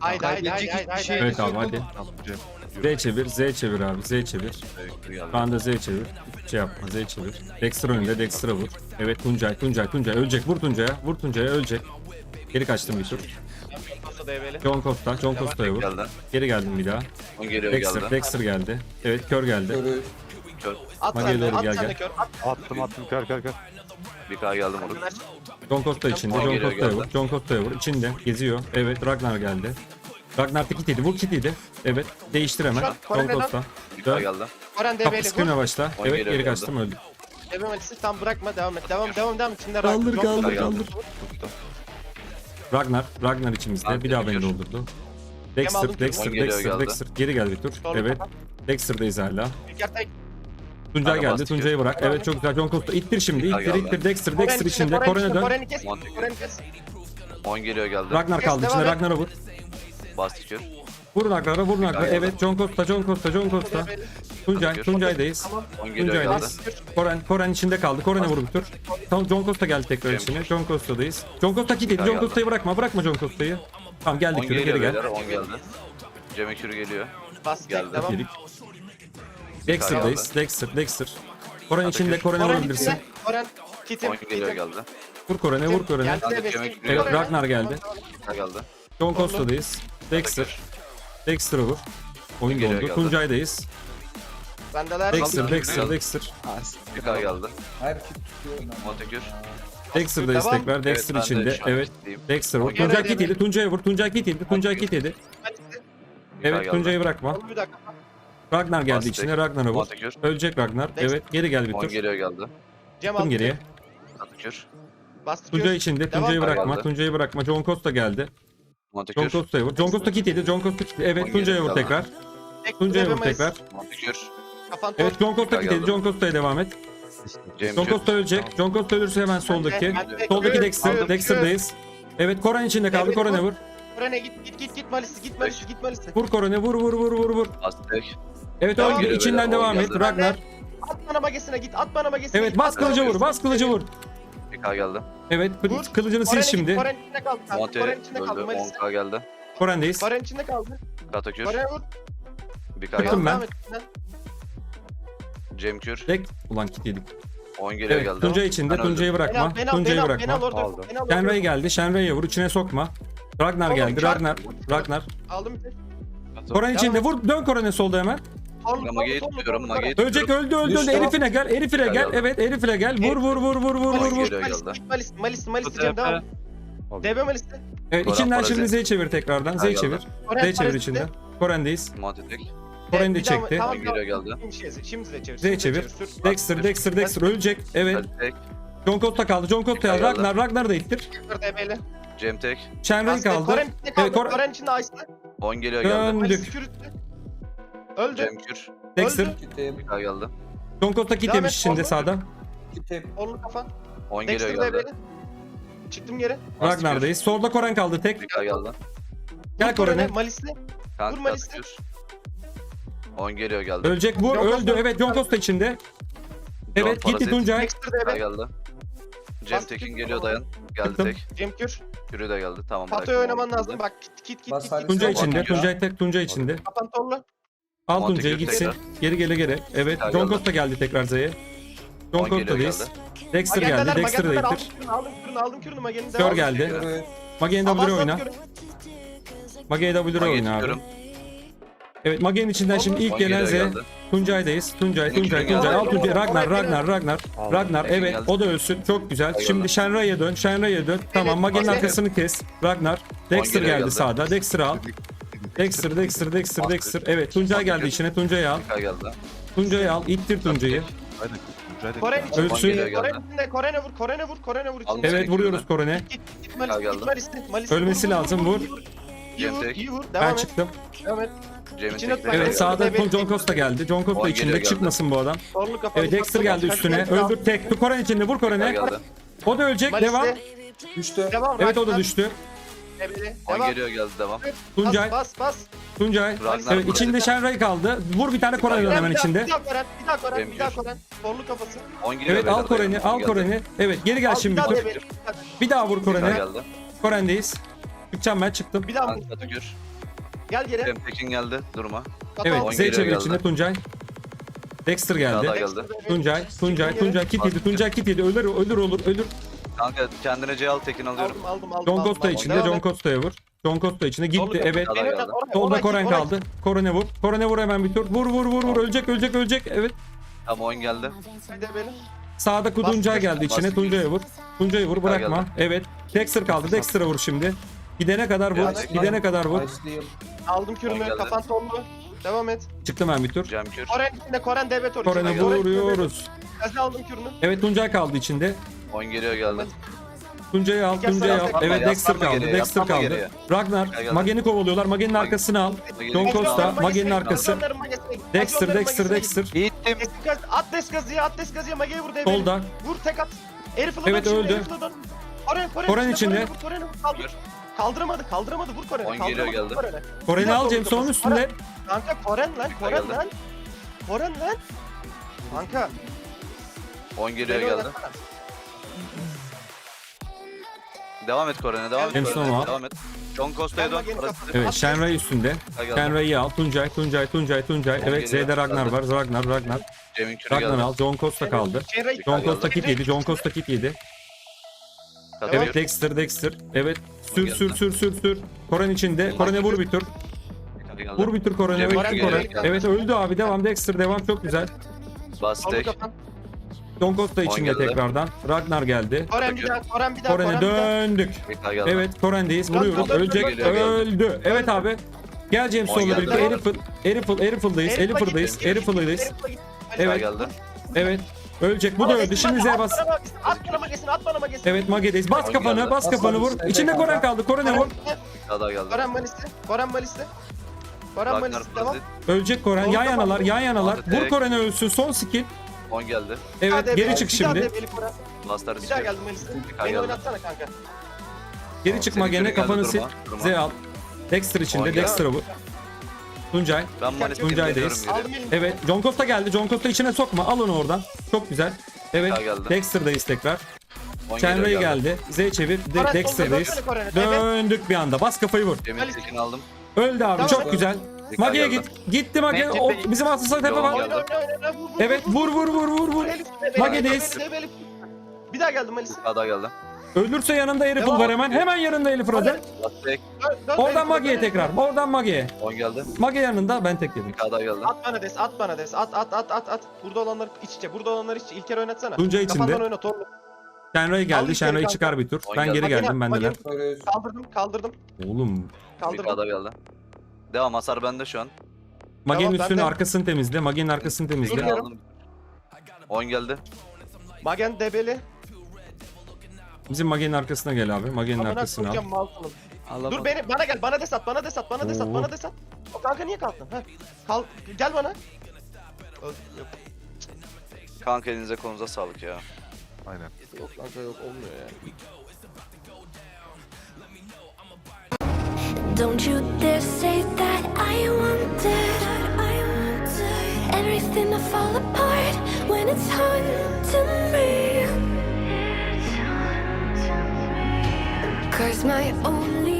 Haydi haydi haydi haydi. şey haydi. Evet abi hadi. Z çevir, Z çevir abi, Z çevir. Şu anda Z çevir. Hiçbir şey yapma, Z çevir. Dexter önünde, Dexter'a vur. Evet Tuncay, Tuncay, Tuncay ölecek. Vur Tuncay'a, vur Tuncay'a ölecek. Geri kaçtım bir tur. DB'li. John Costa, John Costa'ya vur. Geldi. Geri geldim bir daha. On geliyor Dexter, geldi. Dexter geldi. Evet kör geldi. Körü. At Magi sen de, ileri at gel, sen de gel. kör. At. Attım attım kör kör kör. Bir K geldi Moruk. John Costa içinde, John geliyor, Costa'ya vur. geldi. John Costa'ya vur. İçinde, geziyor. Evet Ragnar geldi. Ragnar tiki tiydi, vur kitiydi. Evet, değiştir hemen. Şu an John Kore'den- Costa. Bir K Dön. geldi. Koren Kapı DB'li. sıkına başla. Evet geliyor, geri geldi. kaçtım öldü. DB malisi tam bırakma devam et. Devam devam devam. İçinde Kaldır, Rock- kaldır, Rock- kaldır. Ragnar, Ragnar içimizde. Abi, bir daha beni Dexter. doldurdu. Dexter. Dexter, geliyor, Dexter, geldi. Dexter. Geri gel bir tur. Evet. Dexter'dayız hala. İlker tek. Tuncay geldi. Tuncay'ı bırak. Evet çok güzel. John Costa. İttir şimdi. İttir, ittir. Dexter, Dexter içinde, içinde. Koren Kore'ne dön. Koren'i kes. Koren'i kes. 10 geliyor geldi. Ragnar kaldı içinde. Ragnar'a vur. Bastı kür. Vur Ragnar'a, vur Ragnar'a. Evet. John Costa, John Costa, John Costa. Tuncay. Tuncay'dayız. 10 geliyor Tuncay'dayız. Koren, Koren içinde kaldı. Koren'e vur bir tur. Tamam John Costa geldi tekrar içine. John Costa'dayız. John Costa gitti. Tekrar John. Costa'yı bırakma. Bırakma John Costa'yı. Tamam 10 geldik. Geri gel. 10 geldi. Cem'e kürü geliyor. Bas Geldi. devam. Dexter'dayız. Dexter, Dexter. Koren içinde Koren'e Koren vurabilirsin. Koren. Kitim. 10 geliyor Kitim. geldi. Vur Koren'e, vur Koren'e. Geldi Evet. Ragnar geldi. K geldi. John Costa'dayız. Dexter. Dexter'a vur. Oyun Geliyor, doldu. geldi. Tuncay'dayız. Bendeler. Dexter, Geldi. Dexter, Geldi. Dexter. Bir K geldi. Her kit tutuyor. Montekür. Dexter'dayız Devam. tekrar. Dexter ben de içinde. şu an Evet. kitleyim. Dexter vur. Geliyor. Tuncay kit yedi. Tuncay'a vur. Tuncay kit yedi. Tuncay kit yedi. Evet geldi. Tuncay'ı bırakma. Bir dakika. Ragnar geldi Bastık. içine. Ragnar'a vur. Montekür. Ölecek Ragnar. Dexter. Evet geri gel bir 10 tur. geliyor geldi. Cem Tüm geriye. Atakür. Bastı Tuncay içinde. Devam. Tuncay'ı bırakma. Tuncay'ı bırakma. John Costa geldi. John Montekür. Costa'ya vur. John Costa kit yedi. John Costa kit Evet On Tuncay'a vur tekrar. Tek Tuncay'a vur tekrar. Montekür. Kafan Evet John Costa kit yedi. John Costa'ya devam et. Cem John. Costa ölecek. John Costa ölürse hemen soldaki. Ben de- Soldaki Dexter. aldım, Dexter'dayız. Evet Koren içinde kaldı. Evet, Koren'e vur. vur. Koren'e git git git git malisi git malisi git malisi. Vur Koren'e vur vur vur vur vur. Bastık. Evet Devam ediyor İçinden beyler, devam et. geldi. Ragnar. At bana magesine git at bana magesine Evet git, bas at bana kılıcı vur. magesine Bas kılıcı vur. Bir K geldi. Evet Vur. kılıcını sil Koren'e git, şimdi. Koren içinde kaldı. kanka, Monte içinde kaldı öldü. malisi. 10 K geldi. Koren'deyiz. Koren içinde kaldı. Katakür. Koren'e vur. Bir K Tuttum geldi. ben. Devam et, sen. Cem kür. Tek. Ulan kit yedik. 10 geliyor Evet geldi. Tuncay içinde. Ben öldüm. Tuncay'ı Beni al, bırakma. beni al, beni Tuncay'ı al, beni al bırakma. orada. Aldım. Beni al orada. Shenrei geldi. Shenrei'ye vur. içine sokma. Ragnar Oğlum, geldi. çarp- Ragnar. Ragnar. Aldım bir. Koren içinde vur. Dön Koren'e solda hemen. Tutuyorum. torlu, Mage'yi Ölecek tutuyorum. öldü öldü öldü. Düştü. Herifine gel. Herifine gel. Evet herifine gel. Vur vur vur vur vur vur vur. malisi, malisi, malisi Cem devam. DB malisi. Evet içinden şimdi Z çevir tekrardan. Z Geldi. çevir. Koren Z çevir içinden. de. Koren'deyiz. Monte tek. Koren de çekti. tamam, On geliyor tamam. geldi. Şimdi Şimdi de çevir. Z çevir. Dexter, Dexter, Dexter ölecek. Evet. John Costa kaldı. John Costa Geldi. Ragnar, Ragnar da ittir. DB'li. Cem tek. Shenrei Aslında kaldı. Koren içinde kaldı. Evet, Koren- Koren içinde Ice'lı. 10 geliyor geldi. Döndük. Öldü. Cem kür. Dexter. Kitim. Bir K geldi. John Costa kit Devam yemiş et, şimdi oldu. sağda. Kitim. Torlu kafa. 10 Dexter geliyor geldi. DB'li. Çıktım geri. Ragnar'dayız. Solda Koren kaldı tek. Bir geldi. Gel Vur Koren'e. Malisli. Kanka liste. Katakür. 10 geliyor geldi. Ölecek vur. John Öldü. Evet John Costa içinde. Evet John gitti Parazit. Tuncay. Dexter Bir K DB. geldi. Cem Bas, Tekin geliyor dayan. Geldi Tuttum. tek. Cem Kür. Kürü de geldi. Tamam. Pato'ya bıraktım, oynaman lazım. Bak git git git Bas git. git. Tuncay Tamam, içinde. Tuncay tek. Tuncay içinde. Kapan torlu. Al Montague Tuncay'ı gitsin. tekrar. Geri gele gele. Evet Tekrar John geldi. Costa geldi tekrar Z'ye. John geldi. Dexter geldi. Dexter da magendeler. ittir. Aldım kürünü, aldım kürünü. Mage'nin Kör devam. geldi. W'leri at oyna. W'leri Mage'yi oyna abi. Evet Mage'nin içinden şimdi ilk gelen Z. Tuncay'dayız. Tuncay, Tuncay, Tuncay. Al Tuncay. Ragnar. Ragnar, Ragnar. Ragnar evet o da ölsün. Çok güzel. Şimdi Shenrai'ye dön. Shenrai'ye dön. Tamam Mage'nin arkasını kes. Ragnar. Dexter geldi geldi. sağda. Dexter'ı al. Dexter, Dexter, Dexter, Dexter. Evet Tuncay geldi içine. Tuncay'ı al. K geldi. Tuncay'ı al. İttir Tuncay'ı. Aynen. Tuncay da- Koren içinde. Ölsün. Koren içinde. Koren'e vur. Koren'e vur. Koren'e vur. Aldım. içinde. Evet vuruyoruz Koren'e. Git git. Git. Ölmesi lazım, vur. İyi vur. İyi vur. Ben Devam et. çıktım. Devam et. Cem'in İçine tek. bak. Evet sağda evet. John Costa geldi. John Costa On içinde. geliyor, geldi. Çıkmasın bu adam. Evet Dexter geldi üstüne. Öldür tek. Koren içinde. Vur Koren'e. geldi. O da ölecek. Devam. Düştü. Devam. Evet o da düştü. 10 Devam. geliyor geldi devam. Tuncay. Bas bas. Tuncay. Ragnar Evet burada. içinde Shenrei kaldı. Vur bir tane Bir daha, hemen Bir daha- içinde. Bir daha Koren. Bir daha Koren. Bir daha. Koren. Torlu kafası. 10 geliyor Evet beyler, al Koren'i, dayan. al Geldi. Koren'i. Evet geri gel Al, şimdi bir bir daha tur. debeli. Bir daha vur Bir K Koren'e. geldi. Koren'deyiz. Çıkacağım ben çıktım. Bir daha vur. Kanka Katakür. Gel geri. Cem Tekin geldi. Durma. Evet al. Z geliyor, çevir geldi. içinde Tuncay. Dexter Daha geldi. geldi. Tuncay, Tuncay, Tuncay kit yedi, Tuncay kit yedi. Ölür, ölür olur, ölür. Kanka kendine C al Tekin alıyorum. Aldım aldım aldım. John aldım, Costa aldım. içinde, Devam John et. Costa'ya vur. John Costa içinde gitti, Solda- evet. Daha Beni geldi. oyna, oraya, Solda Koren kaldı. Koren'e vur. Koren'e vur hemen bir tur. Vur vur vur vur. Ölecek ölecek ölecek. Evet. Tamam oyun geldi. Bir de beni. Sağda Tuncay geldi içine. Bas. Tuncay'a vur. Tuncay'ı vur bırakma. geldi. Evet. Dexter kaldı. Dexter'a vur şimdi. Gidene kadar vur. Geldi. Gidene kadar vur. Aldım kürünü. geldi. Kafan tonlu. Devam et. Çıktım ben bir tur. Cem Kür. Koren içinde Koren DB tor. Koren'e vuruyoruz. Gazi aldım kürünü. Evet Tuncay kaldı içinde. Oyun geliyor geldi. Tuncay'ı al, Tuncay'ı al. yaslan, Evet Dexter kaldı, geriye, Dexter kaldı. geriye. Ragnar, Gel. Magen'i kovalıyorlar. Magen'in arkasını al. John Gel, Costa. Magen'in arkası. Dexter, Dexter, Dexter. Gittim. Gaz- At des gazıya, at des gazıya, Mage'ye vur DB. Solda. Vur tek at. Herif'e Evet, öldü. Koren, Koren, Koren içinde. Vur, Koren'e vur, kaldır. Kaldıramadı, kaldıramadı. Vur Koren'e. On geliyor, geldi. Koren'i Bir al James onun üstünde. Kanka Koren lan, Koren geldi. lan. Koren lan. Kanka. Oyun geliyor beni geldi. oynatsana. Devam et Koren'e devam et. James Koren'e, Nova. Devam et. John Costa'ya dön. Evet Shenray üstünde. Gel, gel. Shenray'ı al. Tuncay, Tuncay, Tuncay, Tuncay. Evet geliyor. Z'de Ragnar var. Ragnar, Ragnar. Cem'in kürü Ragnar geldi. al. John Costa kaldı. Shenray- John. Costa kit yedi. John Costa kit yedi. Evet. Dexter, Dexter. Evet. Sür sür sür sür sür. Koren içinde. Koren'e vur bir tur. Geldi. Vur bir tur Koren'e. Vur Koren. Evet öldü abi. Devam Dexter. Devam. Çok güzel. Bas Soldu tek. kafan. John Costa içinde geldi. tekrardan. Ragnar geldi. Koren bir daha, Koren bir daha, Koren'e döndük. Tekrar geldi. Evet Koren'deyiz. Vuruyoruz. Dön, dön, Ölecek. dön, dön, dön. Öldü. Evet abi. Gel James O Stone'la geldi. birlikte. Erifil. Erifil. Erifil'dayız. Herif'e Erifil'dayız. Herif'e. Evet. geldi. Evet. Ölecek. Bu da öldü. Şimdi Z'ye bas. At bana magesini, At bana magesini, at bana magesini. Evet Mage'deyiz. Bas kafanı. geldi. Bas kafanı vur. İçinde Koren kaldı. Koren'e vur. Daha geldi. Koren malisi, Koren malisi. Koren Ragnar malisi. Parazit. Ölecek Koren. Yan yanalar. Yan yanalar. Vur. Koren'e ölsün. Son skill. On geldi. Evet. Hadi Geri be, çık bir daha şimdi. debeli Koren. Master Bir daha geldim. Tekrar Beni oynatsana kanka. Geri çık Senin Mage'ne. kürün geldi, Kafanı sil. durma, durma. Z al. Dexter içinde. Geldi. Dexter'a vur. Tuncay. Ben Manis'i Tuncay'dayız. Aldım elini. Evet. John Costa geldi. John Costa içine sokma. Al onu oradan. Çok güzel. Evet. Daha geldi. Dexter'dayız tekrar. On Shenray geliyor geldi. Z çevir. De- Koren, Dexter'dayız. Döndük bir anda. Bas kafayı vur. Tekin aldım. Öldü abi. Tamam. Çok güzel. Mage'ye git. Gitti Mage. O, bizim asıl tepe var. geldi. Oyna, oyna, oyna, vur, vur, Evet. vur, Vur vur vur vur Mage'deyiz. Bir daha geldim malisi. Daha geldi. Ölürse yanında Elif Devam. var hemen. Hemen yanında. Dön, dön, Oradan Mage'ye tekrar. Oradan Mage'ye. On geldi. Mage yanında ben tek yedim. Daha geldi. At bana des, at bana des. At, at, at, at, at. Burada olanlar iç içe, burada olanlar iç içe. İlker oynatsana. Tunca içinde. Kafandan oyna, torlu. Shenray Al geldi. kanka. çıkar bir tur. Ben geri geldim. Bendeler. Kaldırdım, kaldırdım, Oğlum. Bir kaldırdım. daha geldi. Devam hasar bende şu an. Mage'nin Tamam, de- arkasını temizle. Mage'nin arkasını temizle. Geliyorum. aldım. Geldi. Magen debeli. Bizim Mage'nin arkasına gel abi. Mage'nin Amına arkasına al. koyacağım malsınım. Dur beni, bana gel, bana des at, bana des at, bana des at, Oo. bana des at. O kanka niye kalktın? Heh. Kal, gel bana. Yok, Kanka elinize kolunuza sağlık ya. Aynen. yok kanka yok, olmuyor ya. Don't you dare say that I wanted, I wanted everything to fall apart when it's hard to me. Cause my only